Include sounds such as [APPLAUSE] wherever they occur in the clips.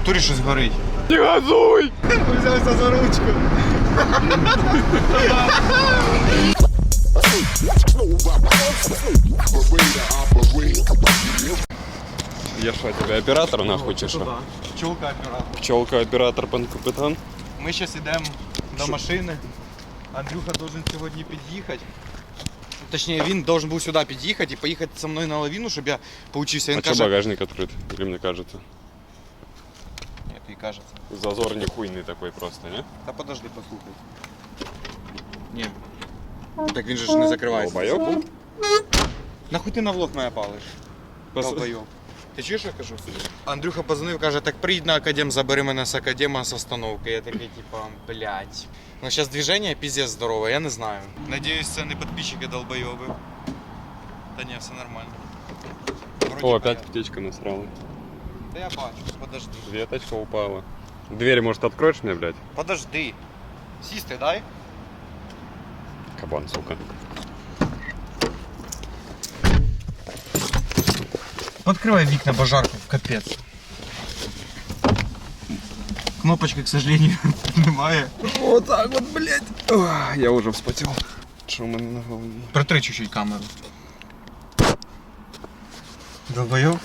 натурі щось горить. Не газуй! Взявся за ручку. Я що, тебе оператор нахуй чи що? Пчелка оператор. Пчелка, оператор, пан капітан. Ми зараз йдемо до машини. Андрюха должен сьогодні під'їхати. Точніше, він должен був сюди під'їхати і поїхати зі мною на лавіну, щоб я поучився. Він А каже... что багажник открыт? Или мне кажется? Ні, тобі кажеться. Зазор не хуйный такой просто, не? Та подожди, послухай. Ні. Так він же ж не закривається. Долбоёб? Нахуй ти на влог мене палиш? Пос- Долбойоб. Ти чуєш, що я кажу? Андрюха позвонив, каже, так приїдь на академ, забери мене з академа з остановки. Я такий, типа, блядь. Ну зараз движення піздець здорове, я не знаю. Надіюсь, це не підписчики долбойоби. Та ні, все нормально. Вроді О, опять порядок. птичка насрала. Та я бачу, подожди. Веточка упала. Дверь, может, откроешь мне, блядь? Подожди. Сісти дай. Кабан, сука. Открывай вікна, бо жарко, капець. Кнопочки, к сожалению, [LAUGHS] немає. Вот так вот, блядь. Я уже вспотел. Что у меня на голове? Протри чуть-чуть камеру. Долбоёб?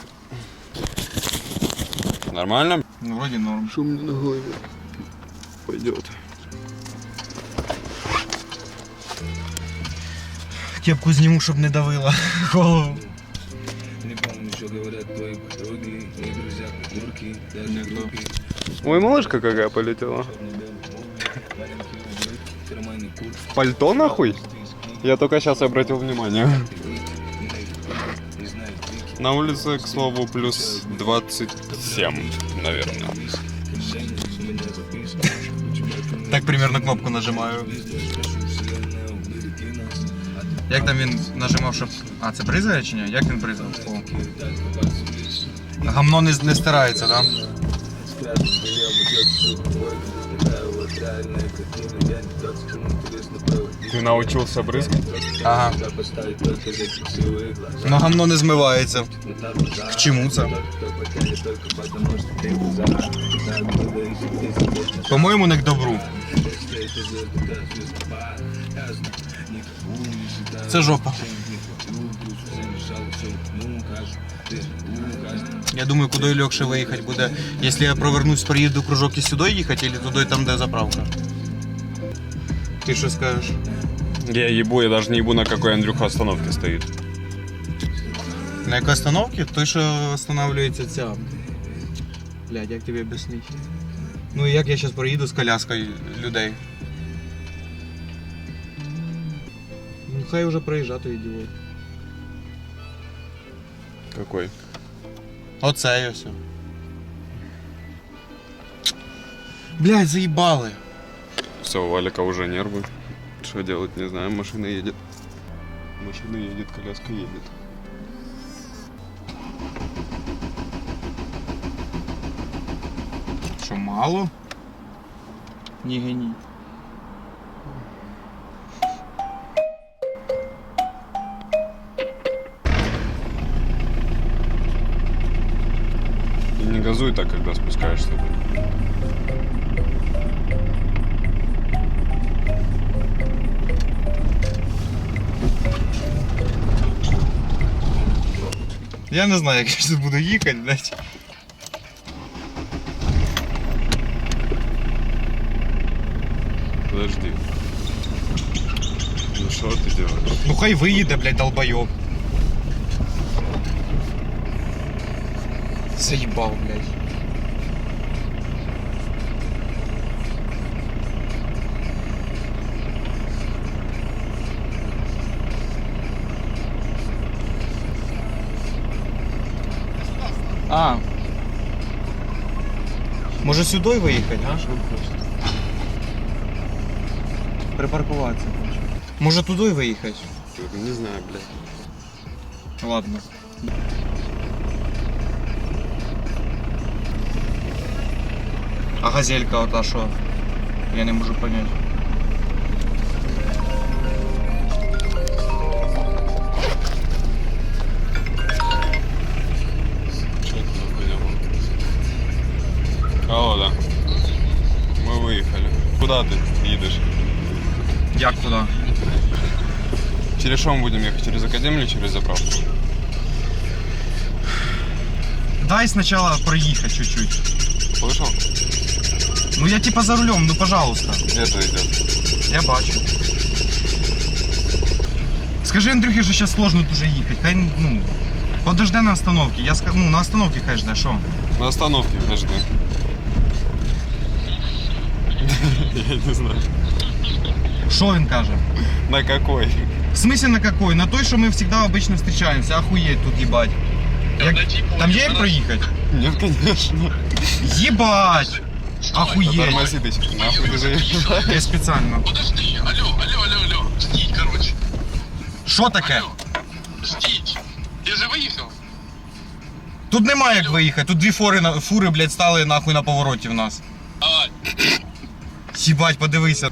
Нормально? Ну, вроде норм. Меня на голове? Пойдет. Кепку зніму, щоб не давила голову. Не помню, что говорят твои подруги, и друзья, придурки, даже группе. Ой, малышка какая полетела. Пальто нахуй? Я только сейчас обратил внимание. Не знаю, крики, На улице, к слову, плюс 27, наверное. Женя, у меня записка. У тебя кому Так примерно кнопку нажимаю. пиздец, прошу вселенная, убереги нас. От Як там він нажимав, щоб. А, це бризає чи ні? Як він бризав? О. так копаться в лесу. Гамно не, не стирається, да? Скажем, я идет всю бойку. Такая вот реальная картина, я не тот, с кем интересно проводить. Ты научился брызгать? Ага. Надо поставить только за красивые глаза. Но гамно не змивається. Ну, так вот, да. К чему це? Кто потянет только потому, что ты его за- за оттуда, если ты заботишься. По-моєму, не к добру. Если это звезды, да, звездопад. Я знаю, никому не считаю. Це жопа. Всем не хватило, душу замешал, всё, ну, кажется, ты, ну, кажется. Я думаю, куди легше виїхати буде. Якщо я провернусь, проїду кружок і сюди їхати, або туди, там, де заправка. Ти що скажеш? Я ебу, я даже не ебу, на какой Андрюха остановке стоит. На якій остановці? Той, що останавливається ця. Блядь, як тобі об'яснити? Ну і як я зараз проїду з коляскою людей. Ну хай вже проїжджати ідіот. Какой? Оце і все. Блядь, заїбали. Все, у Валика уже нервы. Что делать, не знаю, машина едет. Машина едет, коляска едет. Що мало? Ні. И не газуй так, когда спускаешься. Я не знаю, як я зараз буду їхати, блядь. Подожди. Ну что ты делаешь? Ну хай виїде, блядь, долбойоб. Заїбав, блядь. А. Може сюди виїхати, а? Припаркуватися. Може туди виїхати? Не знаю, блядь. Ладно. А газелька ота що? Я не можу понять. Як куди? Через что мы будем ехать? Через Академию или через заправку? Дай спочатку проїхати чуть-чуть. Слышал? Ну я типа за рулем, ну пожалуйста. Где-то идет. Я бачу. Скажи Андрюхе, що зараз сложно дуже їхати. Хай, ну, подожди на остановці. Я скажу, ну, на остановці хай жде, що? На остановке подожди. [LAUGHS] Я не знаю. Що він каже? На какой? В смысле на какой? На той, що ми завжди обично зустрічаємося. Охуєть тут їбать. Як... Там є як проїхати? Нет, конечно. Їбать! Да Охуєть. тормози ты, нахуй ты заезжаешь. Я спеціально. Подожди, алло, алло, алло, алло. Ждіть, короче. Що таке? Ждіть. Ти же виїхав? Тут немає як виїхати. Тут дві фури, на- фури блядь, стали нахуй на повороті в нас. Давай. Їбать, подивися.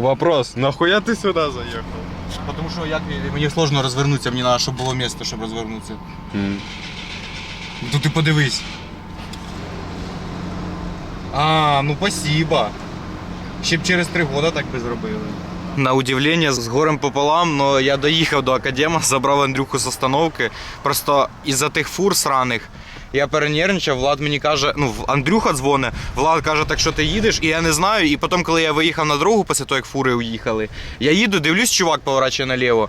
Вопрос, нахуя ты сюда заехал? Тому що як мені сложно розвернутися, мені треба, щоб було місце, щоб розвернутися. Тут ти подивись. А, ну спасибо. Ще б через три роки так би зробили. На удивлення, з горем пополам, але я доїхав до академа, забрав Андрюху з остановки. Просто із-за тих фур сраних я перенервничав, Влад мені каже, ну, Андрюха дзвоне, Влад каже, так що ти їдеш, і я не знаю. І потім, коли я виїхав на дорогу, після того, як фури уїхали, я їду, дивлюсь, чувак поворачує наліво.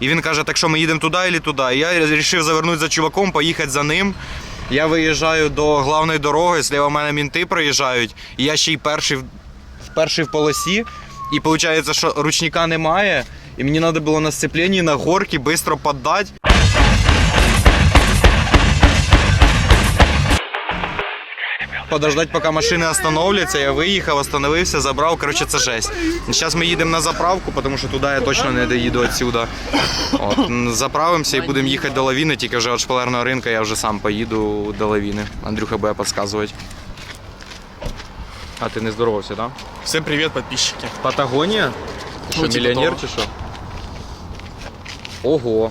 І він каже, так що ми їдемо туди або туди. І я вирішив завернути за чуваком, поїхати за ним. Я виїжджаю до головної дороги, зліва мене мінти проїжджають, і я ще й перший, в- перший в полосі. І виходить, що ручника немає, і мені треба було на сцепленні на горки швидко піддати. Подождать, поки машини остановляться, я виїхав, остановився, забрав. Коротше, це жесть. Зараз ми їдемо на заправку, тому що туди я точно не доїду відсюди. От, заправимося і будемо їхати до лавіни, тільки вже від шпалерного ринку я вже сам поїду до лавіни. Андрюха буде підказувати. А ти не здоровався, так? Да? Всем привет, подписчики. Патагонія? Що, Ну, типа мільйонер чи що? Ого.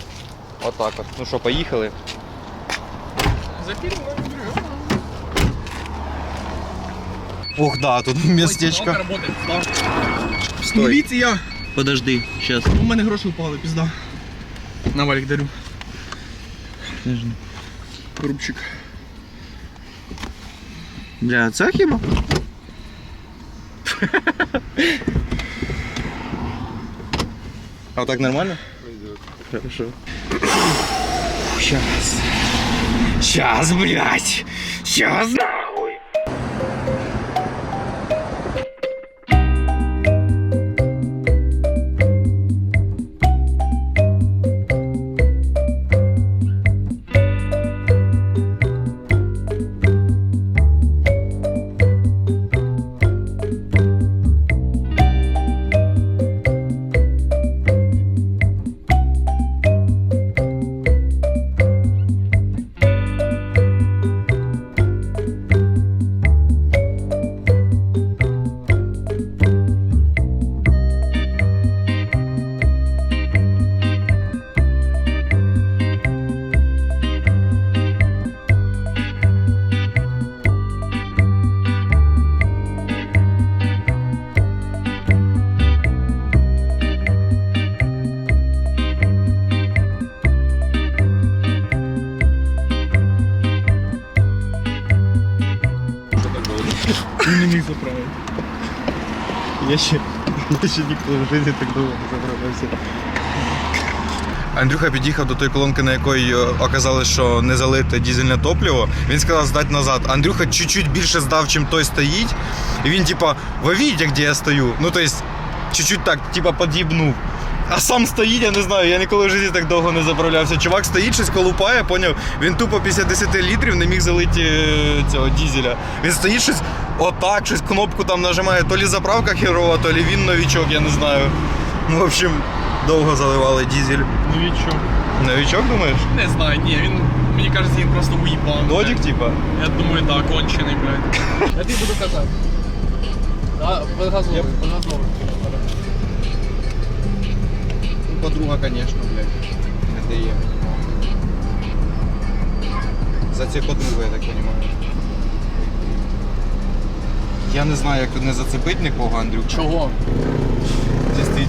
Отак от. Ну що, поїхали? Ух, да, тут местечко. работает. Стой. Міліція! Подожди, сейчас. У мене гроші упали, пізда. На валік дарю. Рубчик. Бля, це хіба? А так нормально? Хорошо. Сейчас. Сейчас, блядь. Сейчас. Я ще, я ще ніколи в житті так довго не забрався. Андрюха під'їхав до тої колонки, на якої е, оказалось, що не залите дізельне топливо. Він сказав здати назад. Андрюха чуть-чуть більше здав, чим той стоїть. І він, типа, ви бачите, де я стою? Ну, тобто, чуть-чуть так, типа, під'їбнув. А сам стоїть, я не знаю, я ніколи в житті так довго не заправлявся. Чувак стоїть, щось колупає, поняв? Він тупо після 10 літрів не міг залити е, цього дізеля. Він стоїть щось отак, щось кнопку там нажимає, то лі заправка херова, то лі він новічок, я не знаю. Ну, в общем, довго заливали дізель. Що? Новічок, думаєш? Не знаю, ні, він, мені кажеться, він просто уїбан. Додік, типа? Я думаю, так, кончений, блядь. [LAUGHS] Я тобі буду казати. Да, безгазовий, безгазовий. Подруга, конечно, блядь. Не дає мені. За це подруга, я так понимаю. Я не знаю, як тут не зацепити нікого, Андрюк. Чого?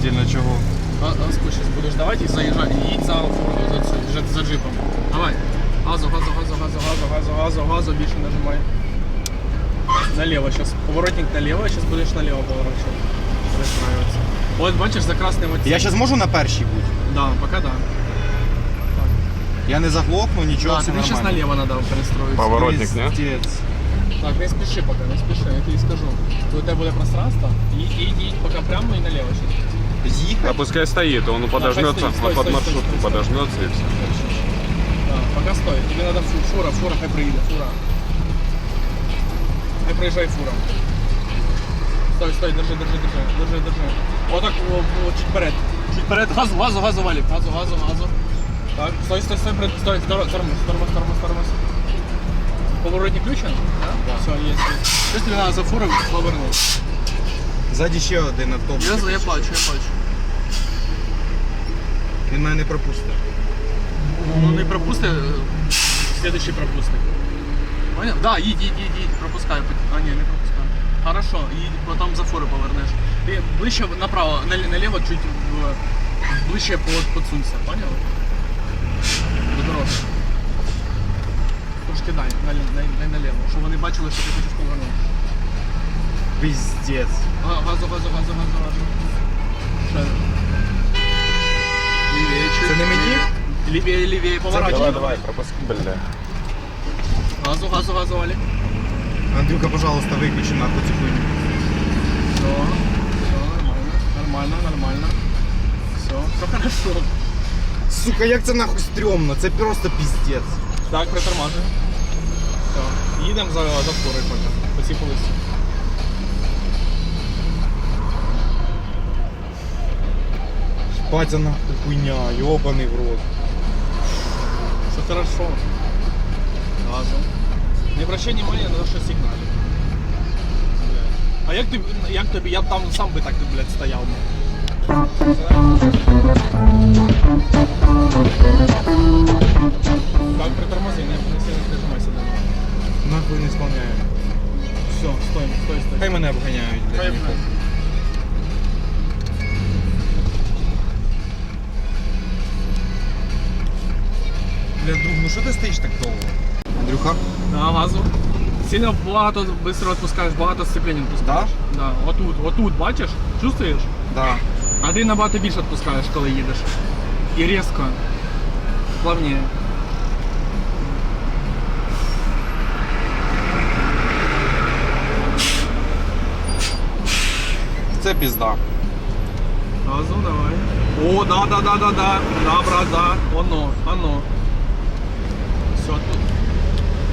Дійсно, чого. А, а сейчас будешь давать и заезжать, и едь за, за, за, за джипом. Давай. Газу, газу, газу, газу, газу, газу, газу, газу, більше нажимай. Налево сейчас. Поворотник налево, сейчас будешь налево поворачивать. Пристраиваться. Вот бачишь, за красным вот. Я зараз можу на першій бути? Да, пока да. Я не заглохну, нічого, Да, все тебе сейчас нормально. налево надо перестроиться. Поворотник, не? Пиздец. Так, не спеши пока, не спеши, я тебе скажу. У тебя будет пространство, и едь, едь пока прямо и налево сейчас. З'їхати? А пускай стоит, он подожмется стой, стой, под стой, маршрутку, стой, стой. подожмется и все. Да, пока стой. Тебе надо фу- фура, фура, хай приїде, фура. Хай приїжджає фура. Стой, стой, держи, держи, держи, держи, держи. Отак, о, о, чуть вперед. Чуть вперед, газу, газу, газу, Валік, газу, газу, газу. Так, стой, стой, стой, пред, стой, тормоз, тормоз, тормоз, тормоз, тормоз. Поворотник включен? Да. Все, есть, есть. Сейчас тебе надо за фурой повернути. Ззаді ще один автобус. Я, я плачу, я плачу. Він мене не пропустить. Ну не пропусти, е, следующий пропусти. Понял? Да, їдь, їдь, їдь, їдь, пропускай. А, ні, не пропускай. Хорошо, їдь, потім за фури повернеш. Ти ближче направо, наль- наліво чуть в, ближче под, подсунься, понял? До дороги. Трошки дай, дай, дай, дай наліво, щоб вони бачили, що ти хочеш повернути. Пиздец. Га- Газу, газу, газу, газу, газу. Ще. Лівіє чуть. Це не мені? Лівіє, лівіє, поворачуй. пропусти, бля. Газу, газу, газу, Валік. Андрюха, пожалуйста, виключи нахуй цю хуйню. Все, все нормально, нормально, нормально. Все, все хорошо. Сука, як це нахуй стрьомно, це просто пиздец. Так, притормажуй. Все. Їдемо за, за фурою потім. По цій полосі. Батя нахуй хуйня, йобаний в рот. Все хорошо. Газу. Не обращай внимания на те, що сигналить. А як тобі, як тобі, я б там сам би так, блядь, стояв. Так, притормози, не, не сильно нього. Нахуй не склоняю. Все, стой, стой, стой. Хай мене обганяють, Хай мене. Бля, друг, ну що ти стоїш так довго? Андрюха? Да, газу. Сильно багато швидко відпускаєш, багато сцеплень відпускаєш. Да? Да. Отут, отут, бачиш? Чувствуєш? Да. А ти набагато більше відпускаєш, коли їдеш. І різко. Плавніше. Це пізда. Газу давай. О, да, да, да, да, да. Да, брат, да. Оно, оно.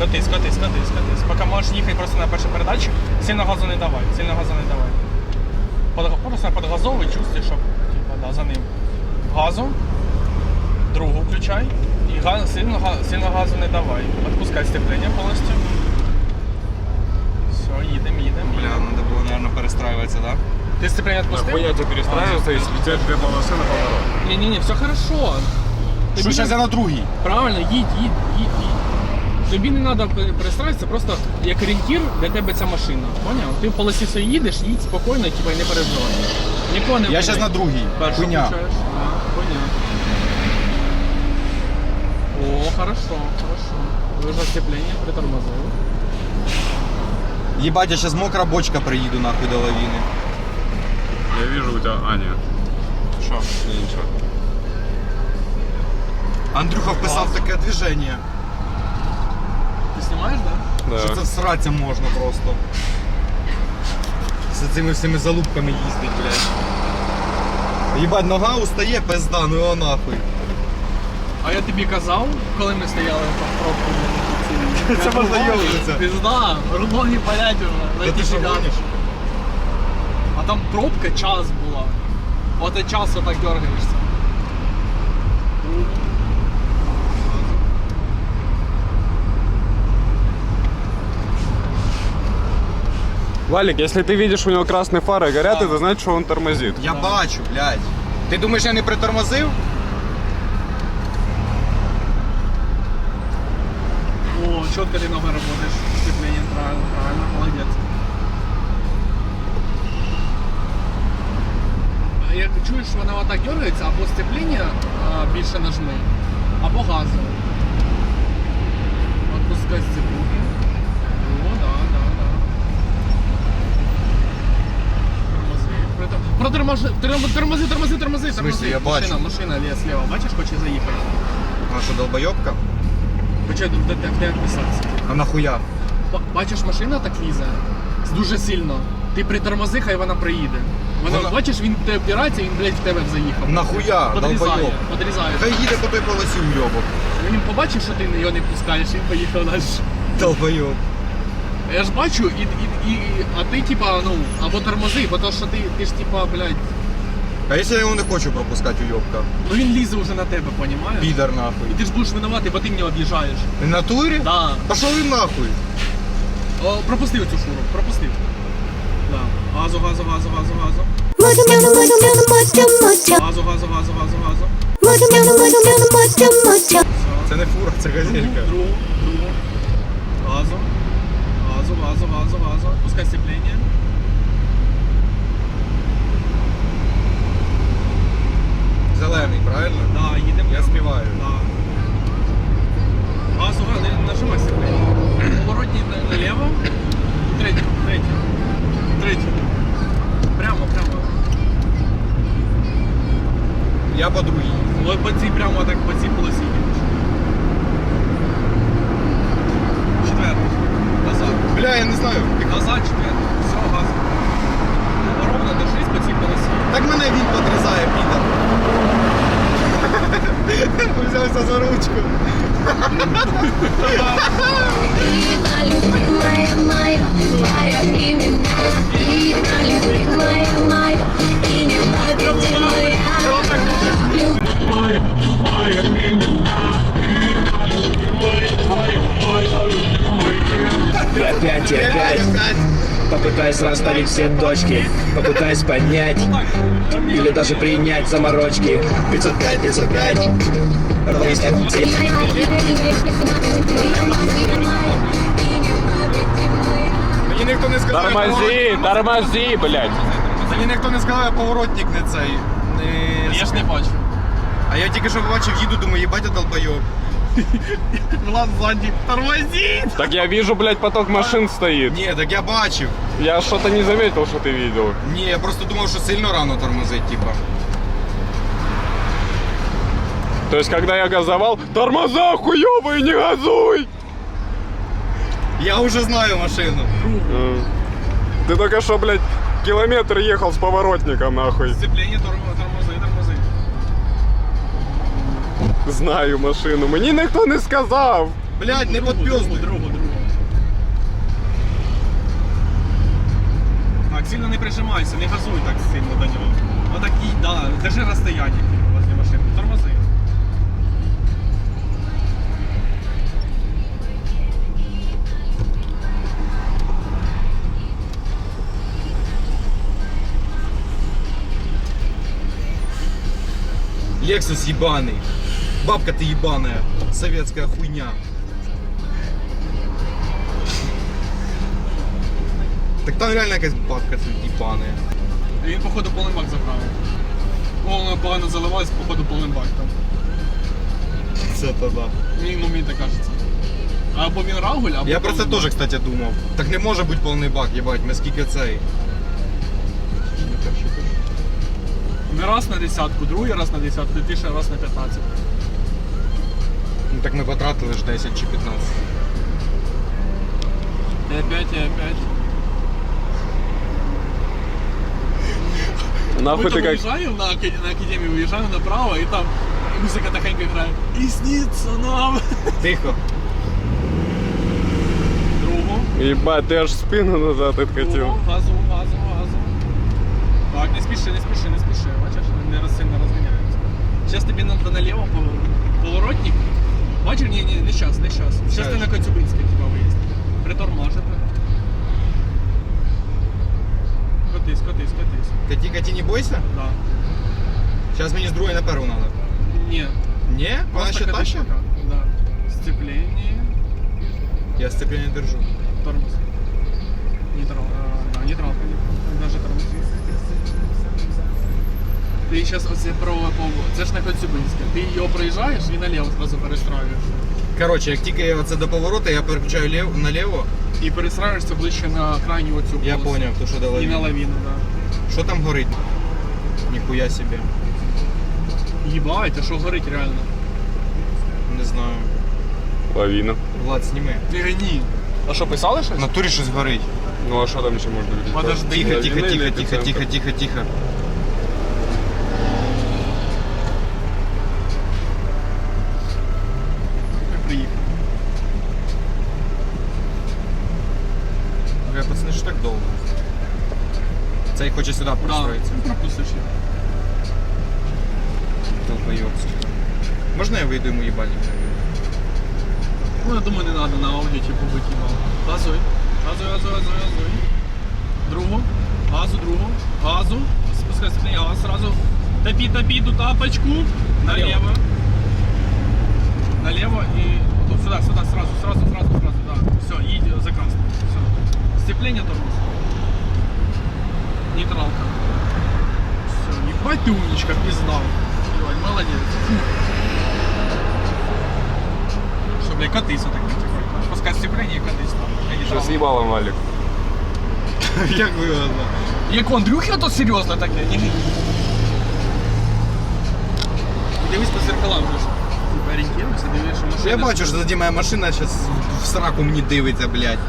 Катись, катись, катись, катись. Поки можеш їхати просто на першій передачі, сильно газу не давай, сильно газу не давай. Под, просто подгазовуй, чувствуєш, що типа, да, за ним. Газу, другу включай. І га, сильно, сильно газу не давай. Отпускай степлення повністю. Все, їдемо, їдемо. Бля, надо було, наверное, перестраюватися, да? Ти степлення відпустив? Нахуя тебе перестраиваться, если у тебя две полосы на поворот? Ні-ні-ні, все хорошо. Що Тобі зараз я на другій? Правильно, їдь, їдь, їдь, їдь. Тобі не треба перестраюватися, просто як орієнтір для тебе ця машина. Поняв? Ти в полосі все їдеш, їдь спокійно, типа, і не переживай. Нікого не Я зараз на другій. Першу Хуйня. включаєш. Хуйня. О, хорошо, хорошо. Вижу сцепление, притормозил. Єбать, я зараз мокра бочка приїду нахуй до лавіни. Я вижу у тебя... А, нет. Що? Не, ничего. Андрюха вписав таке движення. Ты снимаешь, да? Що це Да. всратися можна просто. З цими всіми залупками їздить, блядь. Єбать, нога устає, пизда, ну його нахуй. А я тобі казав, коли ми стояли в пробку. Це можна йобнутися. Пизда, ноги болять уже. Ти що гониш? А там пробка час була. От і час отак дергаєшся. Валик, если ты видишь, у него красные фары горят, это значит, что он тормозит. Я бачу, блядь. Ты думаешь, я не притормозил? О, четко ты ногой работаешь. Степление правильно, правильно, молодец. Я чую, що вона отак дергається, або сцепління а, більше нажми, або газу. Отпускай сцепління. Тормози. Притом- Протормози, тормози, тормози, тормози, тормози. смислі? Я Машина, бачу. машина ліс слева. Бачиш, хоче заїхати. Наша долбойобка. Хоче де де відписатися. А нахуя? Ба- Бачиш, машина так лізе дуже сильно. Ти притормози, хай вона приїде. Вона, Вона- бачиш, він те опирається, він, блядь, в тебе заїхав. Нахуя? Подрізає, Долбойоб. подрізає. Хай їде по той полосі уйобок. Він побачив, що ти його не пускаєш, він поїхав далі. Долбойоб. Я ж бачу, і, і, і, а ти типа, ну, або тормози, бо то, що ти, ти ж типа, блядь, А якщо я його не хочу пропускати уйобка? ну він лізе вже на тебе, понімаєш? Підар І нахуй. ти ж будеш винуватий, бо ти мені об'їжджаєш. В натурі? Да. Пошов він нахуй. О, пропустив цю фуру, пропустив. Да. Газу, газу, газу, газу, газу. Mucho mucho mucho, mucho. Газу, газу, газу, газу, газу. Mucho mucho, mucho. Це не фура, це газелька. Другу, другу. Газу. Газу, вазу, вазу, вазу. Пускай сцепление. Зелений, правильно? Да, їдемо. Я співаю. Да. Опять Попытаюсь расставить все точки Попытаюсь поднять Или даже принять заморочки 505, 505 Ровность Мені ніхто не сказав. Тормози, тормози, блядь. Мені ніхто не сказав, я поворотник не цей. Не... Я ж не бачу. А я тільки що побачив, їду, думаю, їбать, я долбойоб. [LAUGHS] Влад сзади. Тормози! Так я вижу, блядь, поток машин стоит. Ні, так я бачив. Я что-то не заметил, что ты видел. Ні, я просто думав, що сильно рано тормозить, типа. То есть, когда я газовал, тормоза хуёвые, не газуй! Я вже знаю машину. Э, Ты только что, блядь, километр ехал с поворотником, нахуй. Сцепление, торм- тормози, тормози. Знаю машину. Мені ніхто не сказав. Блядь, не подпёздуй. другу, другу. Так, сильно не прижимайся, не газуй так сильно до нього. Отак і, да, держи розстояння возле машини. Тормози. Лексус ебаный. Бабка ты ебаная. Советская хуйня. Так там реально якась бабка тут ебаная. Він, походу, повний бак забрав. О, воно погано заливалось, походу, повний бак там. Це то да. Мені, ну, мені так кажеться. Або він рагуль, або Я про це повний теж, бак. кстати, думав. Так не може бути повний бак, єбать, ми скільки цей. Не раз на десятку, другий раз на десятку, і ти ще раз на 15. Ну так ми потратили ж 10 чи 15. І опять, і опять. [LAUGHS] Нахуй Ми ти там как... виїжджаємо на, ака- на академію, виїжджаємо направо, і там музика тихенько грає. І сниться нам. [LAUGHS] Тихо. Другу. Ебать, ты аж спину назад откатил. Другу. Газу, газу, газу. Так, не спіши, не спіши, не спіши. Бачиш, не роз- сильно розганяємося. Зараз тобі треба наліво пов- поворотник. Бачиш, ні, ні, не щас, не щас. Зараз ти Щас. на Коцюбинське типа виїзд. Притормажити. Котись, котись, котись. Каті, каті, не бойся. Да. Зараз мені з другої на першу надо. Ні. Ні? Вона Просто ще та котись ще? пока. Да. Сцепление. Я сцеплення держу. Тормоз. Нейтрал. А, да, нейтралка. Він зараз оце про по- це ж на Коцюбинське. Ти його проїжджаєш і наліво одразу перестраюєш. Коротше, як тільки оце до повороту, я переключаю лів, наліво. І перестраюєшся ближче на крайню оцю Я полосу. поняв, то що до І на лавіни. лавіну, так. Що там горить? Ніхуя собі. Їбать, а що горить реально? Не знаю. Лавина. Влад, сніми. Ти ні. А що, писали щось? В натурі щось горить. Ну а что там еще можно видеть? Подожди. Тихо, Лавина тихо, тихо, тихо, тихо, тихо, тихо. Ми приїхали. Бля, пацани, що так довго? Цей хоче сюди пристроїтися. Долбойобство. Можна я вийду йому їбальник? Ну, я думаю, не треба на аудіо типу бити мало. Газуй. Газуй, газуй, газуй, газуй. Другу. Газу, другу. Газу. Спускай сильний газ сразу. Топи, топи ту тапочку. Налево. Налево и вот сюда, сюда, сразу, сразу, сразу, сразу, да. Все, едь за красным. Все. Сцепление тормоз. Нейтралка. Все, ебать ты умничка, пиздал. Ебать, молодец. Фу. Что, блядь, катайся так. Пускай сцепление и катайся там. Я не Что трогал. съебало, Валик? [LAUGHS] Як вигодно? Як у Андрюхи то серйозно таке? Ні, ні. Дивись по зеркалам вже ж. Типа орієнтуєшся, дивишся, що машина. Я бачу, що заді моя машина зараз в сраку мені дивиться, блядь.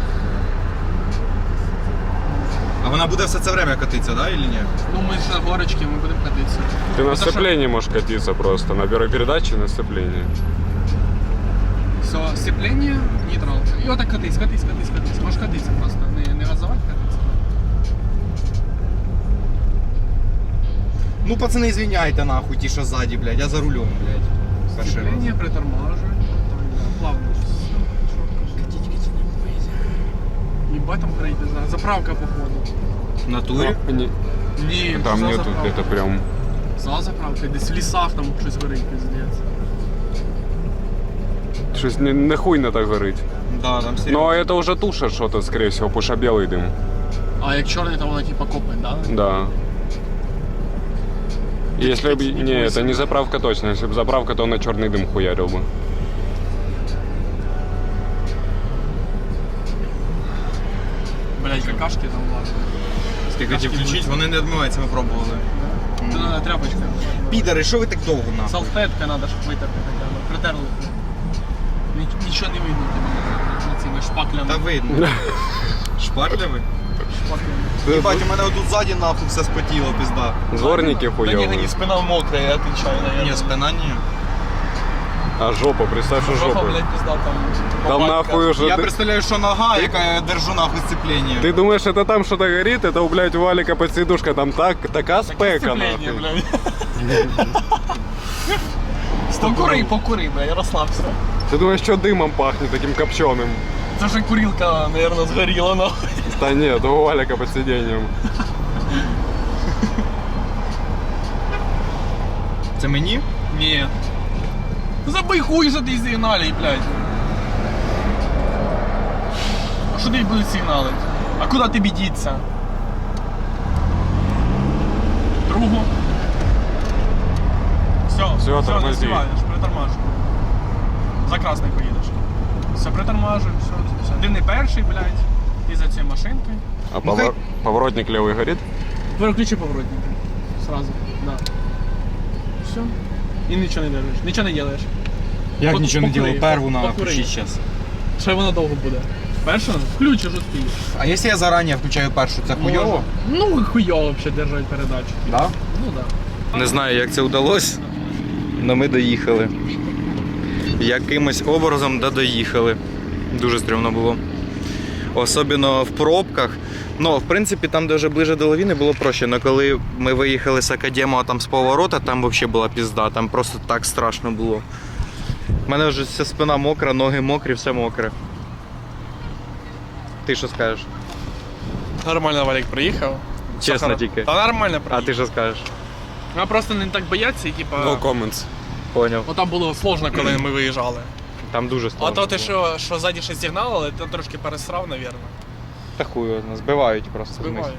А вона буде все це время катитися, да, или ні? Ну ми ж на горочці, ми будемо кататися. Ты на Ну, то що? сцеплении можешь катиться просто. На первой передаче на сцеплении. Все, сцеплення, нейтралка. І отак катись, катись, катись, катись. Можеш катитися просто. Не, не газувати, катитися. Ну, пацани, звиняйте нахуй, ті, що ззаді, блядь, я за рулем, блядь. Перший раз. Сцеплення, притормажуй. Так, да, Плавно. Ебать там горить, не знаю. Заправка походу. В натурі? А, не- Ні, Там за нету, заправка. это прям... За заправкою, десь в лісах там щось горить, пиздець. Щось не, не хуйно так горить. Да, там серйозно. Но это уже туша что-то, скорее всего, потому что белый дым. А як чорний, то воно типа копить, да? Да. Если бы... Не, это не заправка точно. Если бы заправка, то на черный дым хуярил бы. Какашки там влажні. Скільки ті включить, вони не відмиваються, ми пробували. Це треба тряпочка. Підари, що ви так довго нахуй? Салфетка треба, щоб витерти хоча б. Притерли. Ні- Нічого не видно тобі цими шпаклями. Та видно. [LAUGHS] Шпарля ви? Шпаклями. Єбать, у мене отут ззаді нахуй все спотіло, пізда. Дворники хуёвые. спина мокрая, я отвечаю, наверное. Ні, спина ні. А жопа, представь, что Жопа, жопа. блядь, пизда там. Там нахуй уже... Я ты- представляю, що нога, яка я держу нахуй сцеплення. Ты думаешь, это там что-то горит? Это, блядь, у Валика подсидушка. Там так, такая спека, Сцепление, нахуй. блядь. Покури, покури, блядь, розслабся. Ты думаешь, что дымом пахнет таким копченым? Це ж курилка, наверное, згоріла, нахуй. Да нет, у Валика под сиденьем. Це мені? Ні. Забий хуй за ти сигналій, блядь. А що тобі будуть сигналити? А куди тобі діться? Другу. Все, Всё, все, не співаєш, притормажуй. За красний поїдеш. Все, притормажуй, все, все. Ти не перший, блядь. Ти за цією машинкою. А повор- поворотник левый горит? Переключи поворотники. Сразу, да. Все. І нічого не робиш, нічого не робиш. Як Пок- нічого не покури, діло, перву надо покури. включити зараз. Ще воно довго буде. Перше, включиш успієш. А якщо я зарані включаю першу, це хуйово? Ну, хуйово взагалі держать передачу. Да? Ну да. Не знаю, як це вдалося, але ми доїхали. Якимось образом да доїхали. Дуже стрімно було. Особливо в пробках. Ну, в принципі, там, де вже ближе до лавіни, було проще. Але коли ми виїхали з Академа там з поворота, там взагалі була пізда, там просто так страшно було. У мене вже вся спина мокра, ноги мокрі, все мокре. Ти що скажеш? Нормально Валік приїхав. Чесно тільки. Та нормально А ти що скажеш? А просто не так бояться і типа. No comments. Поняв. Отам було сложно, коли ми виїжджали. Там дуже А то ти що, що ззаді ще сигналили, ти трошки пересрав, навірно. Та хуй, збивають просто. з них. Збиває.